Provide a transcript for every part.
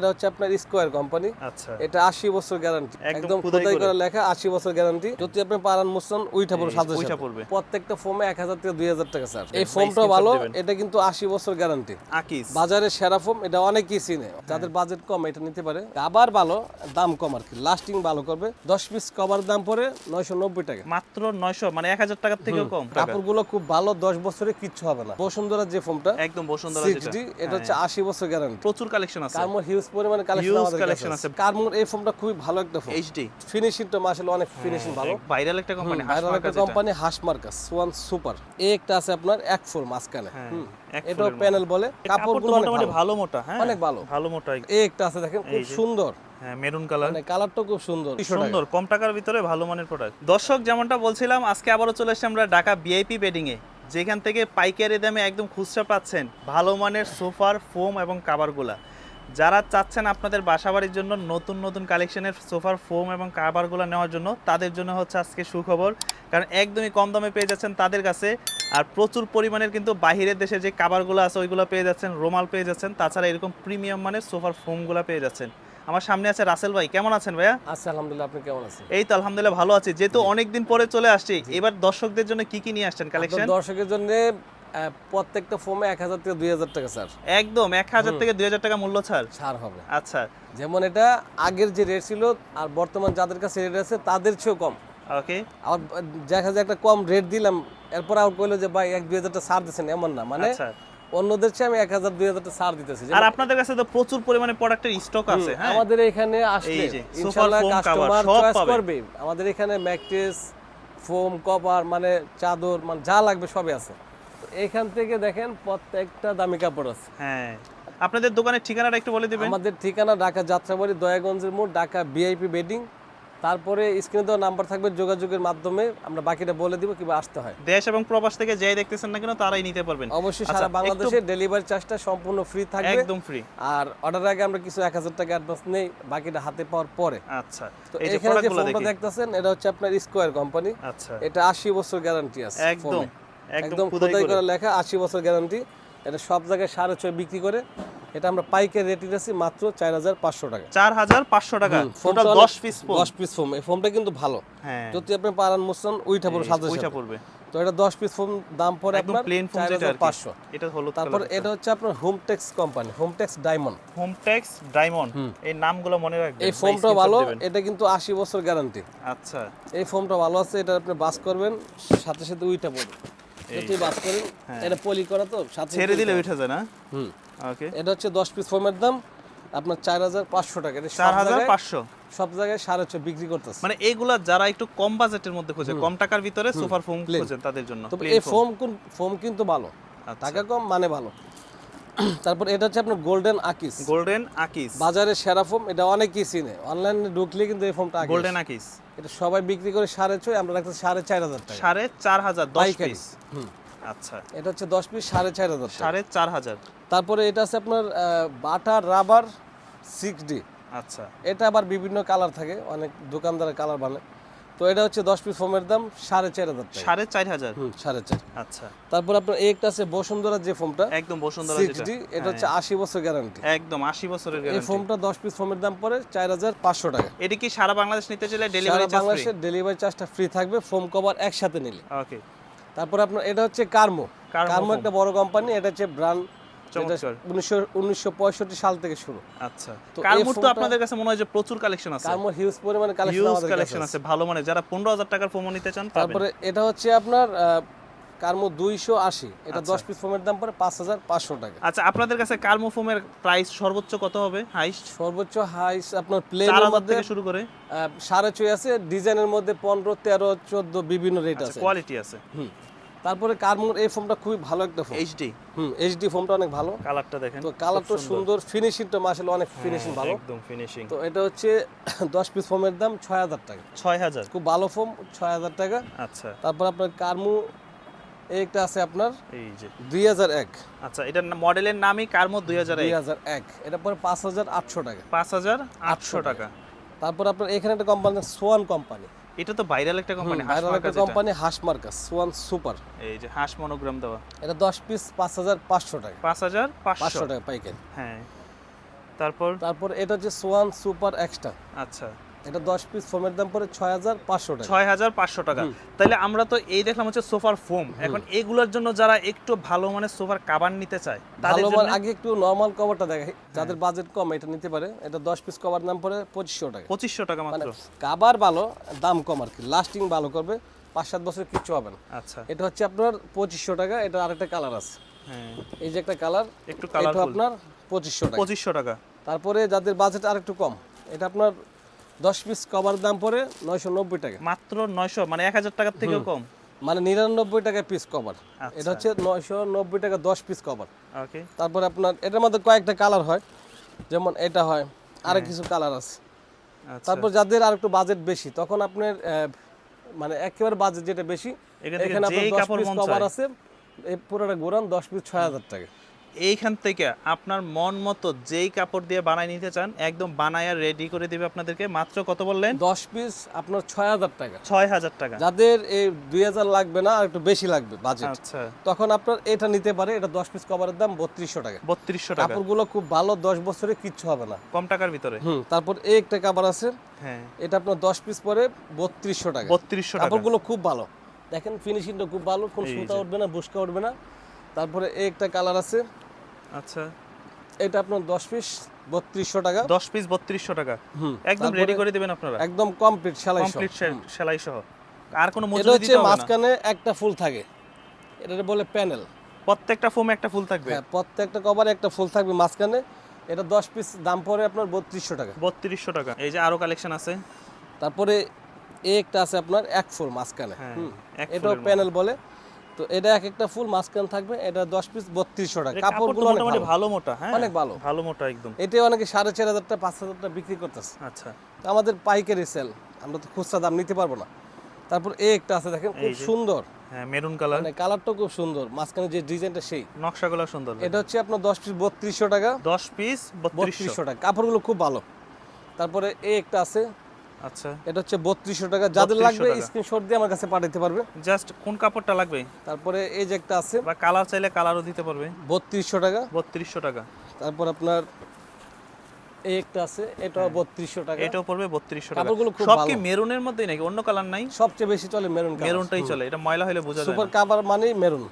এটা হচ্ছে আপনার স্কোয়ার কোম্পানি আচ্ছা। এটা আশি বছর গ্যারান্টি একদম খোদাই করে। লেখা আশি বছর গ্যারান্টি যদি আপনি পারান উইঠা পড়বে এই, সাথে উইঠা পড়বে। প্রত্যেকটা ফোমে এক হাজার থেকে দুই হাজার টাকা স্যার এই ফোমটা ভালো এটা কিন্তু আশি বছর গ্যারান্টি আকিস। বাজারে সেরা ফোম এটা অনেকেই চিনে। যাদের বাজেট কম এটা নিতে পারে। আবার ভালো দাম কম আর কি। লাস্টিং ভালো করবে। দশ পিস কভার দাম পরে নয়শো নব্বই টাকা। মাত্র 900 মানে 1000 টাকার থেকেও কম কাপড়গুলো খুব ভালো দশ বছরে কিচ্ছু হবে না। বসুন্ধরা যে ফোমটা একদম বসুন্ধরা এটা হচ্ছে আশি বছর গ্যারান্টি প্রচুর কালেকশন আছে। হিউজ পরিমাণে কালেকশন আমাদের আছে। এই ফোমটা খুবই ভালো একটা ফোন এইচডি ফিনিশিংটা অনেক ফিনিশিং ভালো। ভাইরাল একটা কোম্পানি ভাইরাল একটা কোম্পানি সুপার এই একটা আছে আপনার এক ফোর। এটাও প্যানেল বলে। কাপড়গুলো অনেক ভালো। মোটা হ্যাঁ অনেক ভালো। ভালো মোটা। এই একটা আছে দেখেন খুব সুন্দর। হ্যাঁ মেরুন কালার মানে কালারটা খুব সুন্দর। সুন্দর কম টাকার ভিতরে ভালো মানের প্রোডাক্ট দর্শক যেমনটা বলছিলাম আজকে আবারও চলে এসেছি আমরা ঢাকা বিআইপি বেডিং এ যেখান থেকে পাইকারি দামে একদম খুচরা পাচ্ছেন। ভালো মানের সোফার ফোম এবং কাভারগুলা যারা চাচ্ছেন আপনাদের বাসাবাড়ির জন্য নতুন নতুন কালেকশনের সোফার ফোম এবং কাভারগুলো নেওয়ার জন্য তাদের জন্য হচ্ছে আজকে সুখবর। কারণ একদমই কম দামে পেয়ে যাচ্ছেন তাদের কাছে। আর প্রচুর পরিমাণের কিন্তু বাহিরের দেশে যে কাভারগুলো আছে ওইগুলো পেয়ে যাচ্ছেন রোমাল পেয়ে যাচ্ছেন তাছাড়া এরকম প্রিমিয়াম মানের সোফার ফোমগুলো পেয়ে যাচ্ছেন। আমার সামনে আছে রাসেল ভাই কেমন আছেন ভাইয়া? আচ্ছা আলহামদুলিল্লাহ আপনি কেমন আছেন? এই তো আলহামদুলিল্লাহ ভালো আছি। যেহেতু অনেকদিন পরে চলে আসছি এবার দর্শকদের জন্য কি কি নিয়ে আসছেন কালেকশন? দর্শকের জন্য প্রত্যেকটা ফোমে এক হাজার থেকে দুই হাজার টাকা স্যার। একদম এক হাজার থেকে দুই হাজার টাকা মূল্য ছাড় ছাড় হবে। আচ্ছা। যেমন এটা আগের যে রেট ছিল আর বর্তমান যাদের কাছে রেট আছে তাদের চেয়েও কম। ওকে আবার দেখা যায় একটা কম রেট দিলাম এরপর যে ভাই এক দুই হাজারটা ছাড় দিচ্ছেন এমন না। মানে আচ্ছা। অন্যদের চেয়ে আমি এক হাজার দুই হাজারটা ছাড় দিতেছি। আর আপনাদের কাছে তো প্রচুর পরিমাণে প্রোডাক্টের স্টক আছে হ্যাঁ? আমাদের এখানে আসলে ইনশাআল্লাহ কাস্টমার চয়েস করবে। আমাদের এখানে ম্যাট্রেস ফোম কভার মানে চাদর মানে যা লাগবে সবই আছে। এখান থেকে দেখেন প্রত্যেকটা দামি কাপড় আছে। হ্যাঁ। আপনাদের দোকানের ঠিকানাটা একটু বলে দিবেন? আমাদের ঠিকানা ঢাকা যাত্রাবাড়ি দয়াগঞ্জের মোড় ঢাকা বিআইপি বেডিং। তারপরে স্ক্রিনে দেওয়া নাম্বার থাকবে যোগাযোগের মাধ্যমে আমরা বাকিটা বলে দিব কীভাবে আসতে হয়। দেশ এবং প্রবাস থেকে যাই দেখতেছেন না কেন তারাই নিতে পারবেন। অবশ্যই আচ্ছা, সারা বাংলাদেশে ডেলিভারি চার্জটা সম্পূর্ণ ফ্রি থাকবে। একদম ফ্রি আর অর্ডার আগে আমরা কিছু এক হাজার টাকা অ্যাডভান্স নেই বাকিটা হাতে পাওয়ার পরে। আচ্ছা তো এই যে এখানে যে ফোনটা দেখতেছেন এটা হচ্ছে আপনার স্কোয়ার কোম্পানি আচ্ছা। এটা আশি বছর গ্যারান্টি আছে একদম। একদম খোদাই করে। লেখা আশি বছর গ্যারান্টি। এটা সব জায়গায় সাড়ে ছয় বিক্রি করে। এটা আমরা পাইকারি রেটে দিচ্ছি মাত্র চার হাজার পাঁচশো টাকা। চার হাজার পাঁচশো টাকা। ফোনটা দশ পিস দশ পিস ফোম এই ফোমটা কিন্তু ভালো। হ্যাঁ। যদি আপনি পারান মুসন উইঠা পড়বে সাথে ওইটা পড়বে। তো এটা দশ পিস ফোম দাম পড়ে আপনার প্লেন চার যেটা। পাঁচশো। এটা হলো তারপর এটা হচ্ছে আপনার Hometex company Hometex Diamond Hometex Diamond এই নামগুলো মনে রাখবেন। এই ফোমটা ভালো এটা কিন্তু আশি বছর গ্যারান্টি আচ্ছা। এই ফোমটা ভালো আছে এটা আপনি বাস করবেন সাথে সাথে উইটা পড়বে। যদি বাস করেন এটা পলি করা তো সাথে ছেড়ে দিলে উঠে যায় না? হুম। ওকে এটা হচ্ছে দশ পিস ফোমের দাম আপনার চার হাজার পাঁচশো টাকা। এটা 4500 সব জায়গায় পাঁচশো? সব জায়গায় সাড়ে ছয় বিক্রি করতেছে। মানে এইগুলা যারা একটু কম বাজেটের মধ্যে খোঁজে কম টাকার ভিতরে সুপার ফোম খোঁজেন তাদের জন্য। তো এই ফোম কোন ফোম কিন্তু ভালো। আচ্ছা। টাকা কম মানে ভালো। তারপর এটা হচ্ছে আপনার গোল্ডেন আকিস গোল্ডেন আকিস বাজারে সেরা ফোম এটা অনেকেই চিনে। অনলাইনে ঢুকলে কিন্তু এই ফোমটা গোল্ডেন আকিস এটা সবাই বিক্রি করে সাড়ে ছয় আমরা রাখতে সাড়ে চার হাজার টাকা। সাড়ে চার হাজার দশ। পিস। হুম। আচ্ছা। এটা হচ্ছে দশ পিস সাড়ে চার হাজার টাকা। সাড়ে চার হাজার। তারপরে এটা আছে আপনার বাটার রাবার সিক্স ডি আচ্ছা। এটা আবার বিভিন্ন কালার থাকে অনেক দোকানদারের কালার বানায়। তো এটা হচ্ছে দশ পিস ফোমের দাম সাড়ে চার হাজার সাড়ে চার হাজার? সাড়ে চার। আচ্ছা। তারপর আপনার এই একটা আছে বসুন্ধরা যে ফোমটা একদম বসুন্ধরা সিক্স যেটা ডি এটা হচ্ছে আশি বছর গ্যারান্টি একদম আশি বছরের এই ফোমটা দশ পিস ফোমের দাম পড়ে চার হাজার পাঁচশো টাকা। এটি কি সারা বাংলাদেশ নিতে চাইলে ডেলিভারি চার্জ বাংলাদেশের ডেলিভারি চার্জটা ফ্রি থাকবে ফোম কভার একসাথে নিলে। ওকে তারপর আপনার এটা হচ্ছে কার্মো কার্মো কার্মো একটা বড় কোম্পানি এটা হচ্ছে ব্র্যান্ড সাল থেকে শুরু। আচ্ছা তো আপনাদের কাছে মনে হয় যে প্রচুর কালেকশন আছে। কার্মো হিউজ পরিমাণে কালেকশন হিউজ আমাদের কাছে কালেকশন আছে। আছে ভালো মানে যারা পনেরো হাজার টাকার ফোন নিতে চান তারপরে এটা হচ্ছে আপনার কার্মো দুইশো আশি। এটা আচ্ছা। দশ পিস ফোমের দাম পড়ে পাঁচ হাজার পাঁচশো টাকা। আচ্ছা আপনাদের কাছে কার্মো ফোমের প্রাইস সর্বোচ্চ কত হবে? সর্বোচ্চ হাইস আপনার চার প্লেনের মধ্যে শুরু করে। সাড়ে ছয় আছে। ডিজাইনের মধ্যে পনেরো তেরো চোদ্দ বিভিন্ন রেট আছে। কোয়ালিটি আছে। হুম। তারপরে কার্মোর এই ফোমটা খুবই ভালো একটা ফোন এইচডি হুম এইচডি ফোমটা অনেক ভালো। কালারটা দেখেন তো কালারটা সুন্দর। ফিনিশিংটা মাসাল অনেক ফিনিশিং ভালো। একদম ফিনিশিং তো এটা হচ্ছে দশ পিস ফোমের দাম ছয় হাজার টাকা। ছয় হাজার? খুব ভালো ফোম ছয় হাজার টাকা। আচ্ছা। তারপর আপনার কার্মু এই একটা আছে আপনার এই যে। দুই হাজার এক। আচ্ছা এটার মডেলের নামই কার্মো দুই হাজার দুই হাজার এক। এটা পরে পাঁচ হাজার আটশো টাকা। পাঁচ হাজার আটশো টাকা। তারপর আপনার এখানে একটা কোম্পানি সোয়ান কোম্পানি এটা তো ভাইরাল একটা কোম্পানি ভাইরাল একটা কোম্পানি হাস মার্কাস সোয়ান সুপার এই যে হাঁস মনোগ্রাম দেওয়া। এটা দশ পিস পাঁচ হাজার পাঁচশো টাকা। পাঁচ হাজার পাঁচশো। পাঁচশো টাকা পাইকারি। হ্যাঁ। তারপর? তারপর এটা যে সোয়ান সুপার এক্সট্রা আচ্ছা। এটা দশ পিস ফোমের দাম পড়ে ছয় হাজার পাঁচশো টাকা। ছয় হাজার পাঁচশো টাকা। তাহলে আমরা তো এই দেখলাম হচ্ছে সোফার ফোম এখন এগুলোর জন্য যারা একটু ভালো মানের সোফার কাবার নিতে চায় তাদের জন্য আগে একটু নর্মাল কভারটা দেখাই। যাদের বাজেট কম এটা নিতে পারে। এটা দশ পিস কভার দাম পড়ে পঁচিশশো টাকা। পঁচিশশো টাকা মানে মাত্র কাবার ভালো দাম কম আর কি। লাস্টিং ভালো করবে। পাঁচ সাত বছর কিচ্ছু হবে না। আচ্ছা। এটা হচ্ছে আপনার পঁচিশশো টাকা। এটা আরেকটা কালার আছে। হ্যাঁ। এই যে একটা কালার একটু কালারফুল আপনার পঁচিশশো টাকা। পঁচিশশো টাকা। তারপরে যাদের বাজেট আর একটু কম এটা আপনার দশ পিস কভার দাম পড়ে নয়শো নব্বই টাকা। মাত্র নয়শো মানে এক হাজার টাকার থেকেও কম? মানে নিরানব্বই টাকা পিস কভার। এটা হচ্ছে নয়শো নব্বই টাকা দশ পিস কভার ওকে তারপরে আপনার এটার মধ্যে কয়েকটা কালার হয়। যেমন এটা হয় আরও কিছু কালার আছে। আচ্ছা। তারপর যাদের আর একটু বাজেট বেশি তখন আপনার মানে একেবারে বাজেট যেটা বেশি এখানে আপনার দশ পিস কভার আছে এই পুরোটা গোরান দশ পিস ছয় হাজার টাকা। এইখান থেকে আপনার মন মতো যেই কাপড় দিয়ে বানাই নিতে চান একদম বানায়া রেডি করে দিবে আপনাদেরকে। মাত্র কত বললেন? দশ পিস আপনার ছয় হাজার টাকা। ছয় হাজার টাকা। যাদের এই দুই হাজার লাগবে না আর একটু বেশি লাগবে বাজেট আচ্ছা। তখন আপনার এটা নিতে পারে এটা দশ পিস কভারের দাম বত্রিশশো টাকা। বত্রিশশো টাকা। কাপড়গুলো খুব ভালো দশ বছরে কিচ্ছু হবে না। কম টাকার ভিতরে? হুম তারপর এই একটা কাপড় আছে। হ্যাঁ। এটা আপনার দশ পিস পরে বত্রিশশো টাকা। বত্রিশশো টাকা। কাপড়গুলো খুব ভালো। দেখেন ফিনিশিংটা খুব ভালো কোন সুতা উঠবে না বুসকা উঠবে না। তারপরে এই একটা কালার আছে। আচ্ছা। এটা আপনার দশ পিস বত্রিশশো টাকা। দশ পিস বত্রিশশো টাকা। একদম রেডি করে দিবেন আপনারা। একদম কমপ্লিট সেলাই কমপ্লিট সেলাই সহ আর কোনো মজুরি দিতে হবে না। মাঝখানে একটা ফুল থাকে। এটা বলে প্যানেল। প্রত্যেকটা ফোমে একটা ফুল থাকবে? হ্যাঁ প্রত্যেকটা কভারে একটা ফুল থাকবে মাঝখানে। এটা দশ পিস দাম পড়ে আপনার বত্রিশশো টাকা। বত্রিশশো টাকা। এই যে আরও কালেকশন আছে। তারপরে এই একটা আছে আপনার এক ফুল মাঝখানে। হ্যাঁ, এটাও প্যানেল বলে। তো এটা এক একটা ফুল মাঝখানে থাকবে এটা দশ পিস বত্রিশশো টাকা। কাপড়গুলো মোটামুটি ভালো। মোটা হ্যাঁ? অনেক ভালো। ভালো মোটা একদম। এটা অনেকে সাড়ে চার পাঁচ বিক্রি করতেছে। আচ্ছা। আমাদের পাইকারি সেল আমরা তো খুচরা দাম নিতে পারব না। তারপর এই একটা আছে দেখেন খুব সুন্দর। হ্যাঁ মেরুন কালার। মানে কালারটাও খুব সুন্দর মাঝখানে যে ডিজাইনটা সেই। নকশাগুলো সুন্দর এটা হচ্ছে আপনার দশ পিস বত্রিশশো টাকা। দশ পিস বত্রিশশো টাকা। কাপড়গুলো খুব ভালো। তারপরে এই একটা আছে আচ্ছা। এটা হচ্ছে বত্রিশশো টাকা। যাদের লাগবে স্ক্রিনশট দিয়ে আমার কাছে পাঠাতে পারবে। জাস্ট কোন কাপড়টা লাগবে? তারপরে এই যে একটা আছে। বা কালার চাইলে কালারও দিতে পারবে। বত্রিশশো টাকা। বত্রিশশো টাকা। তারপর আপনার এই একটা আছে এটাও বত্রিশশো টাকা। এটাও পড়বে বত্রিশশো টাকা। কাপড়গুলো খুব সব কি মেরুনের মধ্যেই নাকি? অন্য কালার নাই? সবচেয়ে বেশি চলে মেরুন মেরুনটাই চলে। এটা ময়লা হলে বোঝা যায় সুপার কাভার মানেই মেরুন।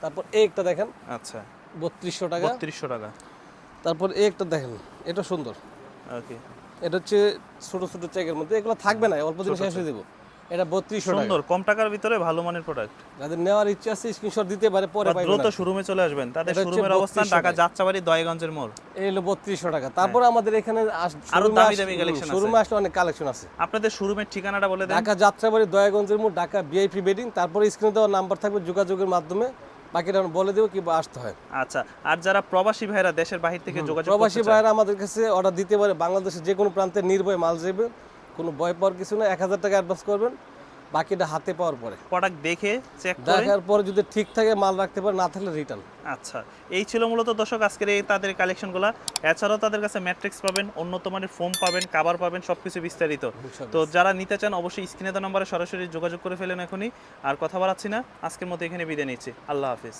তারপর এই একটা দেখেন। আচ্ছা। বত্রিশশো টাকা। বত্রিশশো টাকা। তারপর এই একটা দেখেন। এটা সুন্দর। ওকে এটা হচ্ছে ছোট ছোট চেকের মধ্যে। এগুলো থাকবে না অল্প দিন শেষ হয়ে দেবো এটা বত্রিশশো টাকা। সুন্দর কম টাকার ভিতরে ভালো মানের প্রোডাক্ট যাদের নেওয়ার ইচ্ছা আছে স্ক্রিনশট দিতে পারে পরে পাইবেন দ্রুত শোরুমে চলে আসবেন। তাদের শোরুমের অবস্থান ঢাকা যাত্রাবাড়ি দয়গঞ্জের মোড়। এই হলো বত্রিশশো টাকা। তারপর আমাদের এখানে আরও দামি দামি collection আছে। শোরুমে আসলে অনেক কালেকশন আছে। আপনাদের শোরুমের ঠিকানাটা বলে দেন। ঢাকা যাত্রাবাড়ি দয়াগঞ্জের মোড় ঢাকা বিআইপি বেডিং তারপরে স্ক্রিনে দেওয়া নাম্বার থাকবে যোগাযোগের মাধ্যমে। বাকিটা বলে দেবো কিংবা আসতে হয়। আচ্ছা আর যারা প্রবাসী ভাইরা দেশের বাহির থেকে যোগাযোগ প্রবাসী ভাইরা আমাদের কাছে অর্ডার দিতে পারে বাংলাদেশের যে কোনো প্রান্তে নির্ভয় মাল যাবে কোনো ভয় পাওয়ার কিছু না এক হাজার টাকা অ্যাডভান্স করবেন। বাকিটা হাতে পাওয়ার পরে। প্রোডাক্ট দেখে চেক করে। দেখার পরে যদি ঠিক থাকে মাল রাখতে পারে না থাকলে রিটার্ন আচ্ছা এই ছিল মূলত দর্শক আজকের এই তাদের কালেকশনগুলো এছাড়াও তাদের কাছে ম্যাট্রিক্স পাবেন উন্নত মানের ফোম পাবেন কাবার পাবেন সবকিছু বিস্তারিত। তো যারা নিতে চান অবশ্যই স্ক্রিনে দেওয়া নম্বরে সরাসরি যোগাযোগ করে ফেলেন এখনই। আর কথা বাড়াচ্ছি না আজকের মতো এখানে বিদায় নিচ্ছি। আল্লাহ হাফিজ।